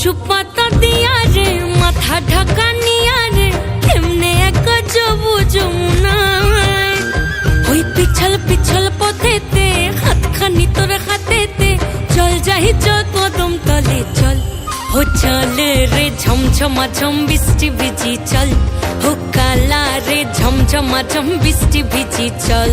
কচু পাতা দিয়া রে, মাথা ঢাকা নিয়া রে, কেমনে এক যাব যমুনায় ওই পিছল পিছল পথেতে, হাতখানি তোর হাতেতে, চল যাই চল কদম তলে, চল। চল রে, ঝমঝমা ঝম বৃষ্টি ভিজি, চল। ও কালা রে, ঝমঝমা ঝম বৃষ্টি ভিজি, চল।